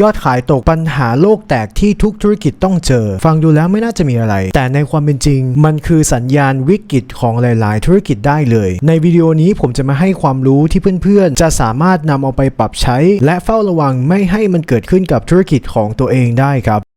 ยอดขายตกปัญหาโลกแตกที่ทุกธุรกิจต้องเจอ ฟังดูแล้วไม่น่าจะมีอะไร แต่ในความเป็นจริง มันคือสัญญาณวิกฤตของหลาย ๆ ธุรกิจได้เลย ในวิดีโอนี้ผมจะมาให้ความรู้ที่เพื่อน ๆ จะสามารถนำเอาไปปรับใช้ และเฝ้าระวังไม่ให้มันเกิดขึ้นกับธุรกิจของตัวเองได้ครับ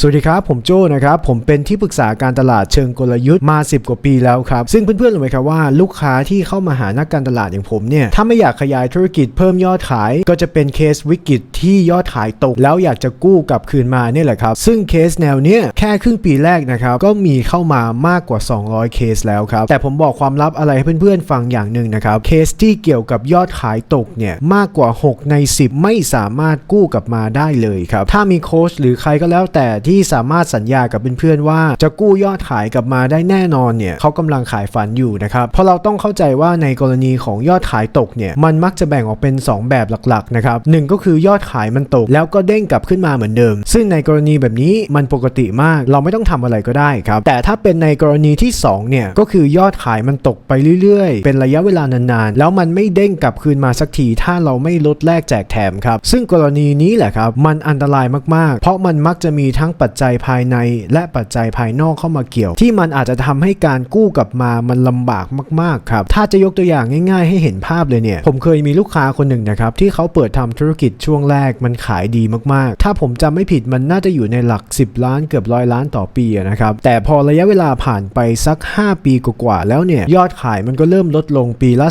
สวัสดีครับ ผมโจ้นะครับ ผมเป็นที่ปรึกษาการตลาดเชิงกลยุทธ์มา 10 กว่าปีแล้วครับ ซึ่งเพื่อนๆรู้ไหมครับว่าลูกค้าที่เข้ามาหานักการตลาดอย่างผมเนี่ย ถ้าไม่อยากขยายธุรกิจเพิ่มยอดขาย ก็จะเป็นเคสวิกฤตที่ยอดขายตก แล้วอยากจะกู้กลับคืนมาเนี่ยแหละครับ ซึ่งเคสแนวเนี้ยแค่ครึ่งปีแรกนะครับ ก็มีเข้ามามากกว่า 200 เคสแล้วครับ แต่ผมบอกความลับอะไรให้เพื่อนๆฟังอย่างหนึ่งนะครับเคสที่เกี่ยวกับยอดขายตกเนี่ยมากกว่า 6 ใน 10 ไม่สามารถกู้กลับมาได้เลยครับถ้ามีโค้ชหรือใครก็แล้วแต่ที่สามารถสัญญากับเพื่อนๆว่าจะกู้ยอดขายกลับมาได้แน่นอนเนี่ยเขากำลังขายฝันอยู่นะครับเพราะเราต้องเข้าใจว่าในกรณีของยอดขายตกเนี่ยมันมักจะแบ่งออกเป็น 2 แบบหลักๆนะครับหนึ่งก็คือยอดขายมันตก แล้วก็เด้งกลับขึ้นมาเหมือนเดิม ซึ่งในกรณีแบบนี้มันปกติมาก เราไม่ต้องทำอะไรก็ได้ครับ แต่ถ้าเป็นในกรณีที่ 2 เนี่ย ก็คือยอดขายมันตกไปเรื่อยๆ เป็นระยะเวลานานๆ แล้วมันไม่เด้งกลับคืนมาสักที ถ้าเราไม่ลดแลกแจกแถมครับ ซึ่งกรณีนี้แหละครับ มันอันตรายมากๆ เพราะมันมักจะมีทั้งปัจจัยภายในและปัจจัยภายนอกเข้ามาเกี่ยว ที่มันอาจจะทำให้การกู้กลับมามันลำบากมากๆครับถ้าจะยกตัวอย่างง่าย ๆ ให้เห็นภาพเลยเนี่ยผมเคยมีลูกค้าคนหนึ่งนะครับที่เขาเปิดทำธุรกิจช่วงแรกมันขายดีมากๆ ถ้าผมจำไม่ผิดมันน่าจะอยู่ในหลัก 10 ล้านเกือบร้อยล้านต่อปีนะครับแต่พอระยะเวลาผ่านไปสัก 5 ปีกว่าๆแล้วเนี่ยยอดขายมันก็เริ่มลดลงปีละ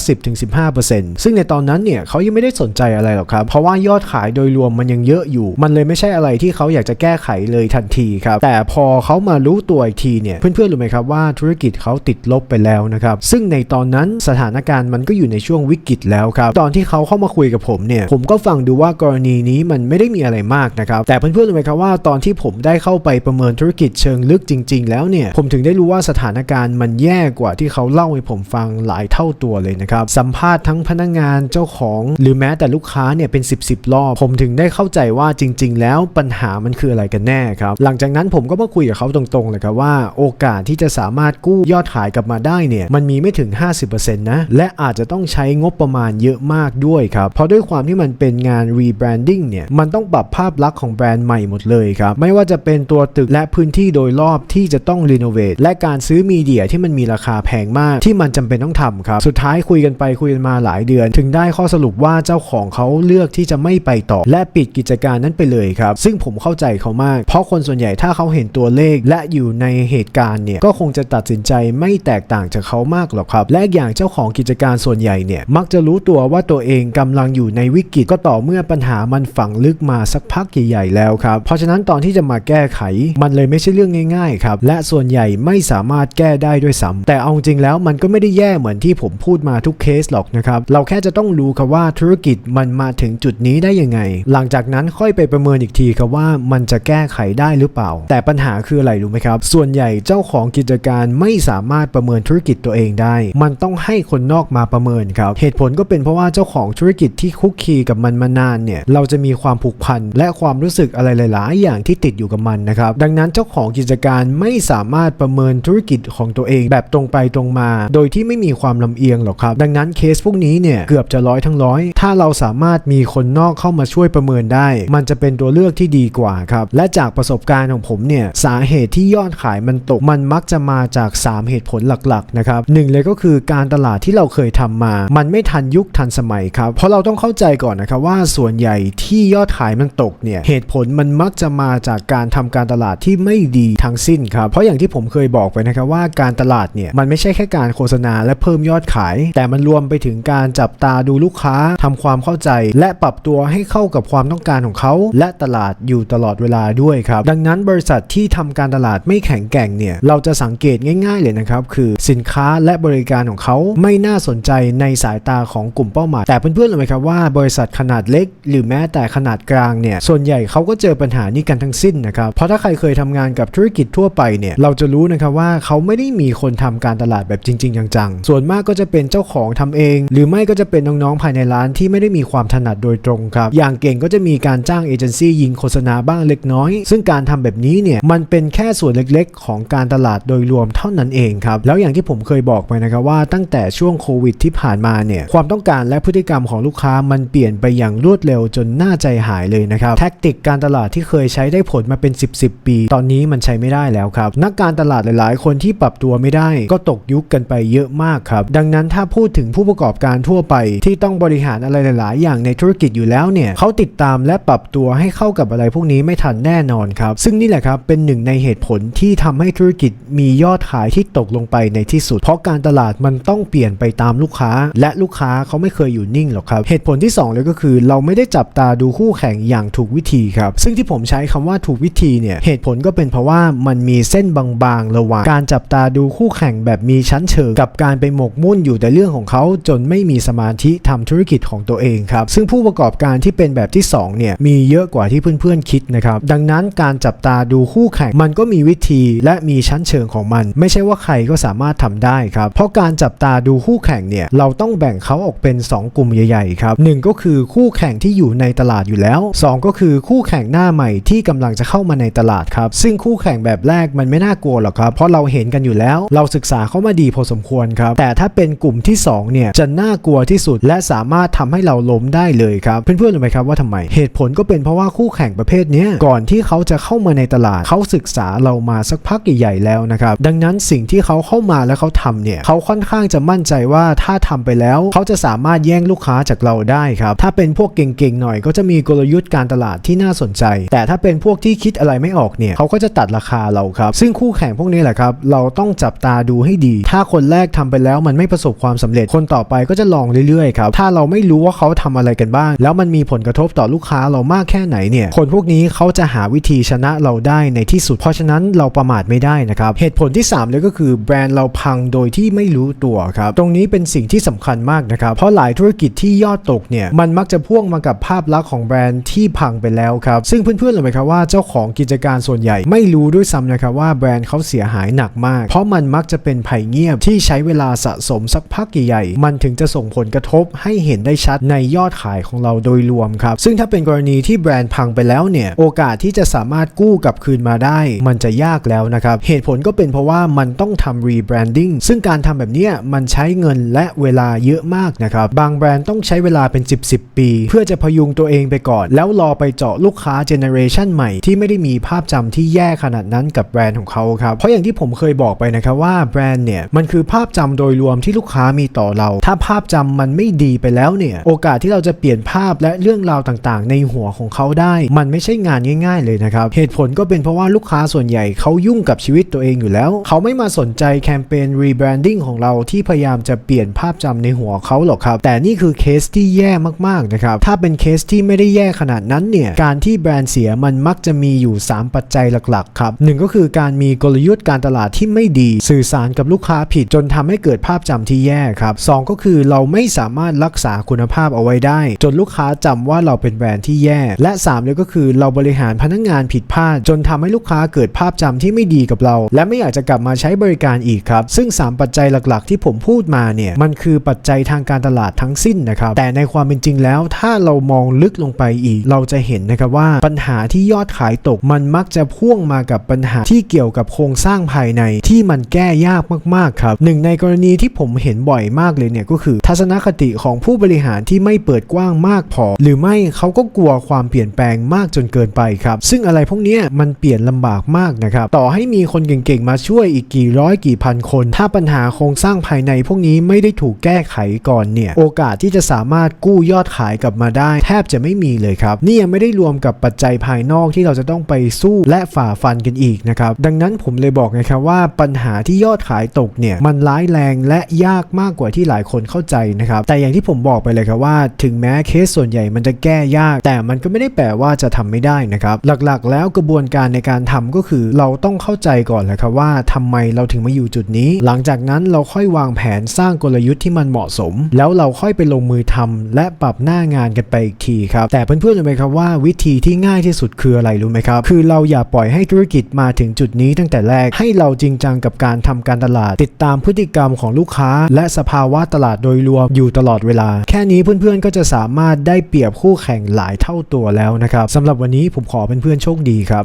10-15%ซึ่งในตอนนั้นเนี่ยเขายังไม่ได้สนใจอะไรหรอกครับเพราะว่ายอดขายโดยรวมมันยังเยอะอยู่ มันเลยไม่ใช่อะไรที่เขาอยากจะแก้ไขเลยทันทีครับ แต่พอเขามารู้ตัวอีกทีเนี่ย เพื่อนๆรู้ไหมครับว่าธุรกิจเขาติดลบไปแล้วนะครับ ซึ่งในตอนนั้นสถานการณ์มันก็อยู่ในช่วงวิกฤตแล้วครับ ตอนที่เขาเข้ามาคุยกับผมเนี่ย ผมก็ฟังดูว่ากรณีนี้มันไม่ได้มีอะไรมากนะครับ แต่เพื่อนๆรู้ไหมครับว่าตอนที่ผมได้เข้าไปประเมินธุรกิจเชิงลึกจริง ๆ แล้วเนี่ย ผมถึงได้รู้ว่าสถานการณ์มันแย่กว่าที่เขาเล่าให้ผมฟังหลายเท่าตัวเลยนะครับ สัมภาษณ์ทั้งพนักงานเจ้าของ หรือแม้แต่ลูกค้าเนี่ยเป็น 10บสรอบ ผมถึงได้เข้าใจว่าจริง ๆ แล้วปัญหามันคืออะไรกันแน่ครับหลังจากนั้นผมก็มาคุยกับเขาตรงๆเลยครับว่าโอกาสที่จะสามารถกู้ยอดขายกลับมาได้เนี่ยมันมีไม่ถึง 50%นะและอาจจะต้องใช้งบประมาณเยอะมากด้วยครับ เพราะด้วยความที่มันเป็นงาน rebranding เนี่ยมันต้องปรับภาพลักษณ์ของแบรนด์ใหม่หมดเลยครับ ไม่ว่าจะเป็นตัวตึกและพื้นที่โดยรอบที่จะต้องรีโนเวทและการซื้อมีเดียที่มันมีราคาแพงมากที่มันจำเป็นต้องทำครับ สุดท้ายคุยกันไปคุยกันมาหลายเดือน ถึงได้ข้อสรุปว่าเจ้าของเขาเลือกที่จะไม่ไปต่อ และปิดกิจการนั้นไปเลยครับ ซึ่งผมเข้าใจเขามาก เพราะคนส่วนใหญ่ถ้าเขาเห็นตัวเลขและอยู่ในเหตุการณ์เนี่ยก็คงจะตัดสินใจไม่แตกต่างจากเขามากหรอกครับ และอย่างเจ้าของกิจการส่วนใหญ่เนี่ยมักจะรู้ตัวว่าตัวเองกำลังอยู่ในวิกฤตก็ต่อเมื่อปัญหามันฝังลึกมาสักพักใหญ่ๆแล้วครับ เพราะฉะนั้นตอนที่จะมาแก้ไข มันเลยไม่ใช่เรื่องง่าย ๆ ครับ และส่วนใหญ่ไม่สามารถแก้ได้ด้วยซ้ำแต่เอาจริงแล้วมันก็ไม่ได้แย่เหมือนที่ผมพูดมาทุกเคสหรอกนะครับ เราแค่จะต้องรู้ครับว่าธุรกิจมันมาถึงจุดนี้ได้ยังไง หลังจากนั้นค่อยไปประเมินอีกทีครับว่ามันจะแก้ไขได้หรือเปล่า แต่ปัญหาคืออะไรรู้ไหมครับ ส่วนใหญ่เจ้าของกิจการไม่สามารถประเมินธุรกิจตัวเองได้ มันต้องให้คนนอกมาประเมินครับ เหตุผลก็เป็นเพราะว่าเจ้าของธุรกิจที่คุกคีกับมันมานานเนี่ย เราจะมีความผูกพันและความรู้สึกอะไรหลาย ๆ อย่างที่ติดอยู่กับมันนะครับ ดังนั้นเจ้าของกิจการไม่สามารถประเมินธุรกิจของตัวเองแบบตรงไปตรงมา โดยที่ไม่มีความลำเอียงหรอกครับ ดังนั้นเคสพวกนี้เนี่ยเกือบจะร้อยทั้งร้อย ถ้าเราสามารถมีคนนอกเข้ามาช่วยประเมินได้ มันจะเป็นตัวเลือกที่ดีกว่าครับ และจากประสบการณ์ของผมเนี่ยสาเหตุที่ยอดขายมันตกมันมักจะมาจาก 3 เหตุผลหลักๆนะครับหนึ่งเลยก็คือการตลาดที่เราเคยทำมา มันไม่ทันยุคทันสมัยครับเพราะเราต้องเข้าใจก่อนนะครับว่าส่วนใหญ่ที่ยอดขายมันตกเนี่ยเหตุผลมันมักจะมาจากการทำการตลาดที่ไม่ดีทั้งสิ้นครับเพราะอย่างที่ผมเคยบอกไปนะครับว่าการตลาดเนี่ยมันไม่ใช่แค่การโฆษณาและเพิ่มยอดขาย แต่มันรวมไปถึงการจับตาดูลูกค้าทำความเข้าใจ และปรับตัวให้เข้ากับความต้องการของเขา และตลาดอยู่ตลอดเวลาด้วยครับดังนั้นบริษัทที่ทำการตลาดไม่แข็งแกร่งเนี่ย เราจะสังเกตง่าย ๆ เลยนะครับ คือสินค้าและบริการของเขาไม่น่าสนใจในสายตาของกลุ่มเป้าหมาย แต่เพื่อนๆรู้ไหมครับว่าบริษัทขนาดเล็ก หรือแม้แต่ขนาดกลางเนี่ย ส่วนใหญ่เขาก็เจอปัญหานี้กันทั้งสิ้นนะครับ เพราะถ้าใครเคยทำงานกับธุรกิจทั่วไปเนี่ย เราจะรู้นะครับว่าเขาไม่ได้มีคนทำการตลาดแบบจริง ๆ จังๆ ส่วนมากก็จะเป็นเจ้าของทำเอง หรือไม่ก็จะเป็นน้องๆภายในร้านที่ไม่ได้มีความถนัดโดยตรงครับ อย่างเก่งก็จะมีการจ้างเอเจนซี่ยิงโฆษณาบ้างเล็กน้อย ซึ่งการทำแบบนี้เนี่ยมันเป็นแค่ส่วนเล็กๆ ของการตลาดโดยรวมเท่านั้นเองครับ แล้วอย่างที่ผมเคยบอกไปนะครับว่าตั้งแต่ช่วงโควิดที่ผ่านมาเนี่ยความต้องการและพฤติกรรมของลูกค้ามันเปลี่ยนไปอย่างรวดเร็วจนน่าใจหายเลยนะครับแท็กติกการตลาดที่เคยใช้ได้ผลมาเป็น 10 10 ปี ตอนนี้มันใช้ไม่ได้แล้วครับ นักการตลาดหลาย ๆ คนที่ปรับตัวไม่ได้ ก็ตกยุคกันไปเยอะมากครับ ดังนั้นถ้าพูดถึงผู้ประกอบการทั่วไป ที่ต้องบริหารอะไรหลาย ๆ อย่างในธุรกิจอยู่แล้วเนี่ยเขาติดตามและปรับตัวให้เข้ากับอะไรพวกนี้ไม่ทันแน่นอนครับ ซึ่งนี่แหละครับเป็นหนึ่งในเหตุผลที่ทำให้ธุรกิจมียอดขายที่ตกลงไปในที่สุด เพราะการตลาดมันต้องเปลี่ยนไปตามลูกค้า และลูกค้าเขาไม่เคยอยู่นิ่งหรอกครับ เหตุผลที่สองเลยก็คือ เราไม่ได้จับตาดูคู่แข่งอย่างถูกวิธีครับ ซึ่งที่ผมใช้คำว่าถูกวิธีเนี่ยเหตุผลก็เป็นเพราะว่ามันมีเส้นบางๆระหว่างการจับตาดูคู่แข่งแบบมีชั้นเชิง กับการไปหมกมุ่นอยู่แต่เรื่องของเขาจนไม่มีสมาธิทำธุรกิจของตัวเองครับซึ่งผู้ประกอบการที่เป็นแบบที่สองเนี่ยมีเยอะกว่าที่เพื่อนๆคิดนะครับดังนั้นการการจับตาดูคู่แข่ง มันก็มีวิธีและมีชั้นเชิงของมัน ไม่ใช่ว่าใครก็สามารถทำได้ครับ เพราะการจับตาดูคู่แข่งเนี่ยเราต้องแบ่งเขาออกเป็น 2 กลุ่มใหญ่ๆครับหนึ่งก็คือคู่แข่งที่อยู่ในตลาดอยู่แล้ว 2 ก็คือคู่แข่งหน้าใหม่ที่กำลังจะเข้ามาในตลาดครับซึ่งคู่แข่งแบบแรกมันไม่น่ากลัวหรอกครับเพราะเราเห็นกันอยู่แล้ว เราศึกษาเข้ามาดีพอสมควรครับแต่ถ้าเป็นกลุ่มที่สองเนี่ยจะน่ากลัวที่สุด และสามารถทำให้เราล้มได้เลยครับเพื่อนๆรู้ไหมครับว่าทำไมเหตุผลก็เป็นเพราะว่าคู่แข่งประเภทนี้ก่อนที่เขาจะเข้ามาในตลาด เขาศึกษาเรามาสักพักใหญ่ๆแล้วนะครับ ดังนั้นสิ่งที่เขาเข้ามาแล้วเขาทำเนี่ยเขาค่อนข้างจะมั่นใจว่าถ้าทำไปแล้ว เขาจะสามารถแย่งลูกค้าจากเราได้ครับ ถ้าเป็นพวกเก่งๆหน่อย ก็จะมีกลยุทธ์การตลาดที่น่าสนใจ แต่ถ้าเป็นพวกที่คิดอะไรไม่ออกเนี่ยเขาก็จะตัดราคาเราครับ ซึ่งคู่แข่งพวกนี้แหละครับ เราต้องจับตาดูให้ดี ถ้าคนแรกทำไปแล้วมันไม่ประสบความสำเร็จคนต่อไปก็จะลองเรื่อยๆครับถ้าเราไม่รู้ว่าเขาทำอะไรกันบ้าง แล้วมันมีผลกระทบต่อลูกค้าเรามากแค่ไหนเนี่ยคนพวกนี้เขาจะหาวิธีชนะเราได้ในที่สุด เพราะฉะนั้นเราประมาทไม่ได้นะครับ เหตุผลที่3เลยก็คือแบรนด์เราพังโดยที่ไม่รู้ตัวครับ ตรงนี้เป็นสิ่งที่สำคัญมากนะครับ เพราะหลายธุรกิจที่ยอดตกเนี่ย มันมักจะพ่วงมากับภาพลักษณ์ของแบรนด์ที่พังไปแล้วครับ ซึ่งเพื่อนๆรู้ไหมครับว่าเจ้าของกิจการส่วนใหญ่ไม่รู้ด้วยซ้ำนะครับว่าแบรนด์เขาเสียหายหนักมาก เพราะมันมักจะเป็นภัยเงียบที่ใช้เวลาสะสมสักพักใหญ่ๆมันถึงจะส่งผลกระทบให้เห็นได้ชัดในยอดขายของเราโดยรวมครับ ซึ่งถ้าเป็นกรณีที่แบรนด์พังไปแล้วเนี่ย โอกาสที่จะสามารถกู้กลับคืนมาได้ มันจะยากแล้วนะครับ เหตุผลก็เป็นเพราะว่ามันต้องทำรีแบรนดิ้งซึ่งการทำแบบนี้มันใช้เงินและเวลาเยอะมากนะครับ บางแบรนด์ต้องใช้เวลาเป็น 10 10 ปี เพื่อจะพยุงตัวเองไปก่อน แล้วรอไปเจาะลูกค้าเจเนอเรชันใหม่ที่ไม่ได้มีภาพจำที่แย่ขนาดนั้นกับแบรนด์ของเขาครับ เพราะอย่างที่ผมเคยบอกไปนะครับว่าแบรนด์เนี่ยมันคือภาพจำโดยรวมที่ลูกค้ามีต่อเรา ถ้าภาพจำมันไม่ดีไปแล้วเนี่ยโอกาสที่เราจะเปลี่ยนภาพและเรื่องราวต่างๆ ในหัวของเขาได้ มันไม่ใช่งานง่าย ๆเลยนะครับเหตุผลก็เป็นเพราะว่าลูกค้าส่วนใหญ่เขายุ่งกับชีวิตตัวเองอยู่แล้ว เขาไม่มาสนใจแคมเปญรีแบรนดิ้งของเราที่พยายามจะเปลี่ยนภาพจำในหัวเขาหรอกครับ แต่นี่คือเคสที่แย่มากๆนะครับถ้าเป็นเคสที่ไม่ได้แย่ขนาดนั้นเนี่ยการที่แบรนด์เสียมันมักจะมีอยู่ 3 ปัจจัยหลักๆครับหนึ่งก็คือการมีกลยุทธ์การตลาดที่ไม่ดี สื่อสารกับลูกค้าผิดจนทำให้เกิดภาพจำที่แย่ครับสองก็คือเราไม่สามารถรักษาคุณภาพเอาไว้ได้ จนลูกค้าจำว่าเราเป็นแบรนด์ที่แย่ และ3เลยก็คือเราบริหารพนักงานผิดพลาด จนทำให้ลูกค้าเกิดภาพจำที่ไม่ดีกับเรา และไม่อยากจะกลับมาใช้บริการอีกครับ ซึ่ง 3 ปัจจัยหลักๆ ที่ผมพูดมาเนี่ยมันคือปัจจัยทางการตลาดทั้งสิ้นนะครับแต่ในความเป็นจริงแล้ว ถ้าเรามองลึกลงไปอีก เราจะเห็นนะครับว่าปัญหาที่ยอดขายตก มันมักจะพ่วงมากับปัญหาที่เกี่ยวกับโครงสร้างภายในที่มันแก้ยากมากๆครับหนึ่งในกรณีที่ผมเห็นบ่อยมากเลยเนี่ยก็คือ ทัศนคติของผู้บริหารที่ไม่เปิดกว้างมากพอ หรือไม่เขาก็กลัวความเปลี่ยนแปลงมากจนเกินไปครับ ซึ่งอะไระไรพวกนี้มันเปลี่ยนลำบากมากนะครับต่อให้มีคนเก่งๆมาช่วยอีกกี่ร้อยกี่พันคน ถ้าปัญหาโครงสร้างภายในพวกนี้ไม่ได้ถูกแก้ไขก่อนเนี่ยโอกาสที่จะสามารถกู้ยอดขายกลับมาได้ แทบจะไม่มีเลยครับนี่ยังไม่ได้รวมกับปัจจัยภายนอกที่เราจะต้องไปสู้และฝ่าฟันกันอีกนะครับดังนั้นผมเลยบอกไงครับว่าปัญหาที่ยอดขายตกเนี่ยมันร้ายแรงและยากมากกว่าที่หลายคนเข้าใจนะครับแต่อย่างที่ผมบอกไปเลยครับว่า ถึงแม้เคสส่วนใหญ่มันจะแก้ยาก แต่มันก็ไม่ได้แปลว่าจะทำไม่ได้นะครับหลักๆแล้วกระบวนการในการทำก็คือ เราต้องเข้าใจก่อนแหละครับว่าทำไมเราถึงมาอยู่จุดนี้ หลังจากนั้นเราค่อยวางแผนสร้างกลยุทธ์ที่มันเหมาะสม แล้วเราค่อยไปลงมือทำและปรับหน้างานกันไปอีกทีครับ แต่เพื่อนๆรู้ไหมครับว่าวิธีที่ง่ายที่สุดคืออะไรรู้ไหมครับ คือเราอย่าปล่อยให้ธุรกิจมาถึงจุดนี้ตั้งแต่แรกให้เราจริงจังกับการทำการตลาด ติดตามพฤติกรรมของลูกค้า และสภาวะตลาดโดยรวมอยู่ตลอดเวลา แค่นี้เพื่อนๆก็จะสามารถได้เปรียบคู่แข่งหลายเท่าตัวแล้วนะครับสำหรับวันนี้ผมขอเป็นเพื่อนๆโชคดีครับ